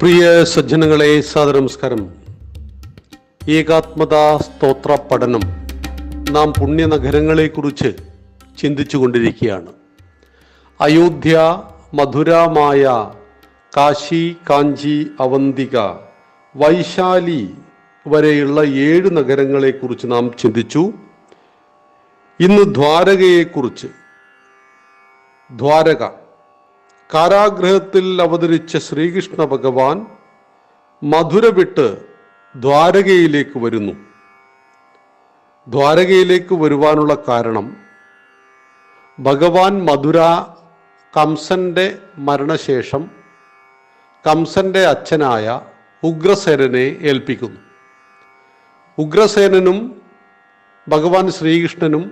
പ്രിയ സജ്ജനങ്ങളെ സാദരനമസ്കാരം ഏകാത്മതാ സ്തോത്ര പഠനം നാം പുണ്യനഗരങ്ങളെക്കുറിച്ച് ചിന്തിച്ചുകൊണ്ടിരിക്കുകയാണ്. അയോധ്യ മധുരമായ കാശി കാഞ്ചി അവന്തിക വൈശാലി വരെയുള്ള ഏഴ് നഗരങ്ങളെക്കുറിച്ച് നാം ചിന്തിച്ചു. ഇന്ന് ദ്വാരകയെക്കുറിച്ച് ദ്വാരക കാരാഗ്രഹത്തിൽ അവതരിച്ച ശ്രീകൃഷ്ണ ഭഗവാൻ മധുര വിട്ട് ദ്വാരകയിലേക്ക് വരുന്നു. ദ്വാരകയിലേക്ക് വരുവാനുള്ള കാരണം ഭഗവാൻ മധുര കംസന്റെ മരണശേഷം കംസന്റെ അച്ഛനായ ഉഗ്രസേനനെ ഏൽപ്പിക്കുന്നു. ഉഗ്രസേനനും ഭഗവാൻ ശ്രീകൃഷ്ണനും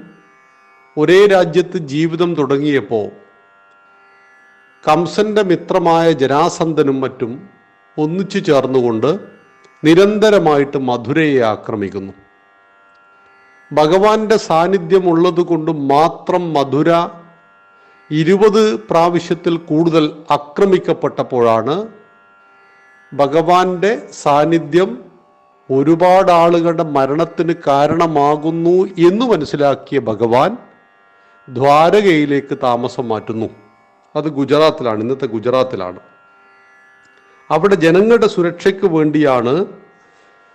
ഒരേ രാജ്യത്ത് ജീവിതം തുടങ്ങിയപ്പോൾ കംസന്റെ മിത്രമായ ജരാസന്ധനും മറ്റും ഒന്നിച്ചു ചേർന്നുകൊണ്ട് നിരന്തരമായിട്ട് മധുരയെ ആക്രമിക്കുന്നു. ഭഗവാന്റെ സാന്നിധ്യം ഉള്ളതുകൊണ്ട് മാത്രം മധുര ഇരുപത് പ്രാവശ്യത്തിൽ കൂടുതൽ ആക്രമിക്കപ്പെട്ടപ്പോഴാണ് ഭഗവാന്റെ സാന്നിധ്യം ഒരുപാട് ആളുകളുടെ മരണത്തിന് കാരണമാകുന്നു എന്ന് മനസ്സിലാക്കിയ ഭഗവാൻ ദ്വാരകയിലേക്ക് താമസം മാറ്റുന്നു. അത് ഗുജറാത്തിലാണ് ഇന്നത്തെ ഗുജറാത്തിലാണ്. അവിടെ ജനങ്ങളുടെ സുരക്ഷയ്ക്ക് വേണ്ടിയാണ്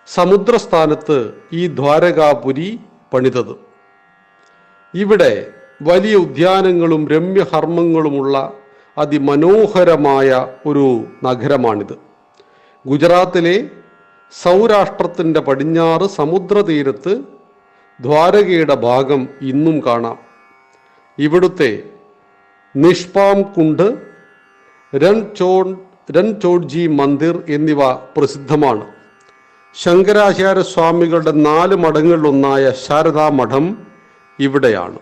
സമുദ്രസ്ഥാനത്ത് ഈ ദ്വാരകാപുരി പണിതത്. ഇവിടെ വലിയ ഉദ്യാനങ്ങളും രമ്യഹർമ്മങ്ങളുമുള്ള അതിമനോഹരമായ ഒരു നഗരമാണിത്. ഗുജറാത്തിലെ സൗരാഷ്ട്രത്തിന്റെ പടിഞ്ഞാറ് സമുദ്രതീരത്ത് ദ്വാരകയുടെ ഭാഗം ഇന്നും കാണാം. ഇവിടുത്തെ നിഷ്പാം കുണ്ട് രൺചോൺ രൺചോഡ്ജി മന്ദിർ എന്നിവ പ്രസിദ്ധമാണ്. ശങ്കരാചാര്യ സ്വാമികളുടെ നാല് മഠങ്ങളിലൊന്നായ ശാരദാ മഠം ഇവിടെയാണ്.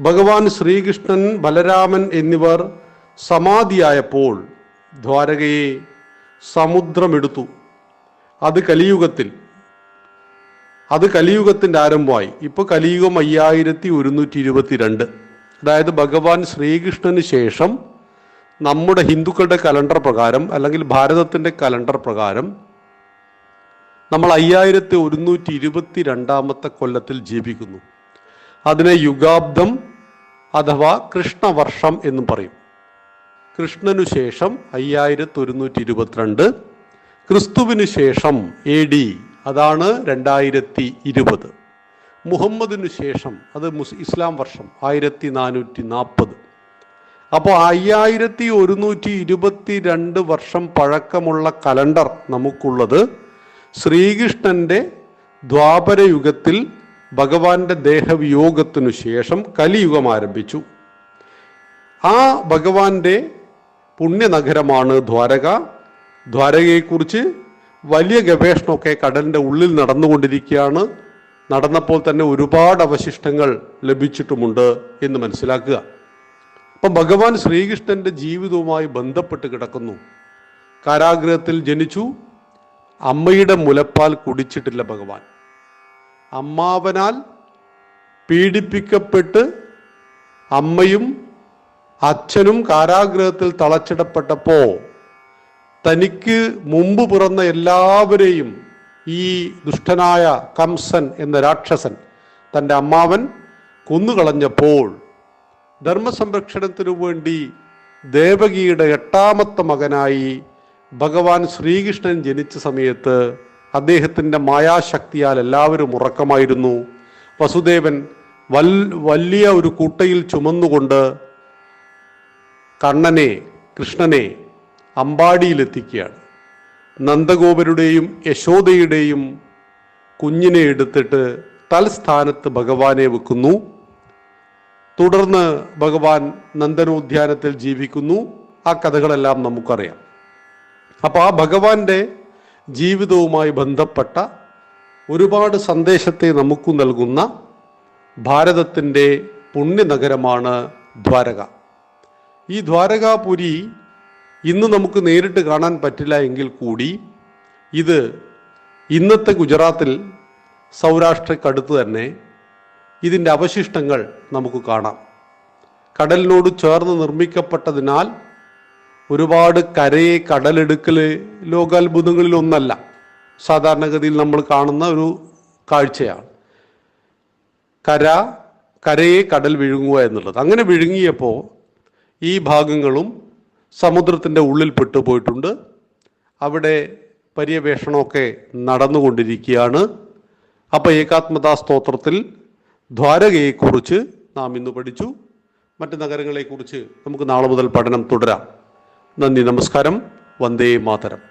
ഭഗവാൻ ശ്രീകൃഷ്ണൻ ബലരാമൻ എന്നിവർ സമാധിയായപ്പോൾ ദ്വാരകയെ സമുദ്രമെടുത്തു. അത് കലിയുഗത്തിൽ അത് കലിയുഗത്തിന്റെ ആരംഭമായി. ഇപ്പോൾ കലിയുഗം അയ്യായിരത്തി ഒരുന്നൂറ്റി ഇരുപത്തിരണ്ട്. അതായത് ഭഗവാൻ ശ്രീകൃഷ്ണന് ശേഷം നമ്മുടെ ഹിന്ദുക്കളുടെ കലണ്ടർ പ്രകാരം അല്ലെങ്കിൽ ഭാരതത്തിന്റെ കലണ്ടർ പ്രകാരം നമ്മൾ അയ്യായിരത്തി ഒരുന്നൂറ്റി ഇരുപത്തി രണ്ടാമത്തെ കൊല്ലത്തിൽ ജീവിക്കുന്നു. അതിനെ യുഗാബ്ദം അഥവാ കൃഷ്ണവർഷം എന്നും പറയും. കൃഷ്ണനു ശേഷം അയ്യായിരത്തി ഒരുന്നൂറ്റി ഇരുപത്തിരണ്ട് ക്രിസ്തുവിന് ശേഷം എ ഡി അതാണ് രണ്ടായിരത്തി ഇരുപത്. മുഹമ്മദിനു ശേഷം അത് മുസ് ഇസ്ലാം വർഷം ആയിരത്തി നാനൂറ്റി നാൽപ്പത് അപ്പോൾ അയ്യായിരത്തി ഒരുന്നൂറ്റി ഇരുപത്തി രണ്ട് വർഷം പഴക്കമുള്ള കലണ്ടർ നമുക്കുള്ളത് ശ്രീകൃഷ്ണന്റെ ദ്വാപരയുഗത്തിൽ ഭഗവാന്റെ ദേഹവിയോഗത്തിനു ശേഷം കലിയുഗം ആരംഭിച്ചു. ആ ഭഗവാന്റെ പുണ്യനഗരമാണ് ദ്വാരക. ദ്വാരകയെക്കുറിച്ച് വലിയ ഗവേഷണമൊക്കെ കടലിന്റെ ഉള്ളിൽ നടന്നുകൊണ്ടിരിക്കുകയാണ്. നടന്നപ്പോൾ തന്നെ ഒരുപാട് അവശിഷ്ടങ്ങൾ ലഭിച്ചിട്ടുമുണ്ട് എന്ന് മനസ്സിലാക്കുക. അപ്പം ഭഗവാൻ ശ്രീകൃഷ്ണന്റെ ജീവിതവുമായി ബന്ധപ്പെട്ട് കിടക്കുന്നു. കാരാഗ്രഹത്തിൽ ജനിച്ചു. അമ്മയുടെ മുലപ്പാൽ കുടിച്ചിട്ടില്ല ഭഗവാൻ. അമ്മാവനാൽ പീഡിപ്പിക്കപ്പെട്ട് അമ്മയും അച്ഛനും കാരാഗ്രഹത്തിൽ തളച്ചിടപ്പെട്ടപ്പോൾ തനിക്ക് മുമ്പ് പിറന്ന എല്ലാവരെയും ഈ ദുഷ്ടനായ കംസൻ എന്ന രാക്ഷസൻ തന്റെ അമ്മാവൻ കൊന്നുകളഞ്ഞപ്പോൾ ധർമ്മസംരക്ഷണത്തിനു വേണ്ടി ദേവകിയുടെ എട്ടാമത്തെ മകനായി ഭഗവാൻ ശ്രീകൃഷ്ണൻ ജനിച്ച സമയത്ത് അദ്ദേഹത്തിന്റെ മായാശക്തിയാൽ എല്ലാവരും ഉറക്കമായിരുന്നു. വസുദേവൻ വൽ വലിയ ഒരു കൂട്ടയിൽ ചുമന്നുകൊണ്ട് കണ്ണനെ കൃഷ്ണനെ അമ്പാടിയിലെത്തിക്കുകയാണ്. നന്ദഗോപരുടെയും യശോദയുടെയും കുഞ്ഞിനെ എടുത്തിട്ട് തൽസ്ഥാനത്ത് ഭഗവാനെ വെക്കുന്നു. തുടർന്ന് ഭഗവാൻ നന്ദനോദ്യാനത്തിൽ ജീവിക്കുന്നു. ആ കഥകളെല്ലാം നമുക്കറിയാം. അപ്പോൾ ആ ഭഗവാന്റെ ജീവിതവുമായി ബന്ധപ്പെട്ട ഒരുപാട് സന്ദേശത്തെ നമുക്ക് നൽകുന്ന ഭാരതത്തിന്റെ പുണ്യനഗരമാണ് ദ്വാരക. ഈ ദ്വാരകാപുരി ഇന്ന് നമുക്ക് നേരിട്ട് കാണാൻ പറ്റില്ല എങ്കിൽ കൂടി ഇത് ഇന്നത്തെ ഗുജറാത്തിൽ സൗരാഷ്ട്രക്കടുത്ത് തന്നെ ഇതിന്റെ അവശിഷ്ടങ്ങൾ നമുക്ക് കാണാം. കടലിനോട് ചേർന്ന് നിർമ്മിക്കപ്പെട്ടതിനാൽ ഒരുപാട് കരയെ കടലെടുക്കൽ ലോകാത്ഭുതങ്ങളിൽ ഒന്നല്ല. സാധാരണഗതിയിൽ നമ്മൾ കാണുന്ന ഒരു കാഴ്ചയാണ്. കര കരയെ കടൽ വിഴുങ്ങുക എന്നുള്ളത്. അങ്ങനെ വിഴുങ്ങിയപ്പോൾ ഈ ഭാഗങ്ങളും സമുദ്രത്തിന്റെ ഉള്ളിൽ പെട്ടുപോയിട്ടുണ്ട്. അവിടെ പര്യവേഷണമൊക്കെ നടന്നുകൊണ്ടിരിക്കുകയാണ്. അപ്പോൾ ഏകാത്മതാ സ്തോത്രത്തിൽ ദ്വാരകയെക്കുറിച്ച് നാം ഇന്ന് പഠിച്ചു. മറ്റ് നഗരങ്ങളെക്കുറിച്ച് നമുക്ക് നാളെ മുതൽ പഠനം തുടരാം. നന്ദി നമസ്കാരം. വന്ദേ മാതരം.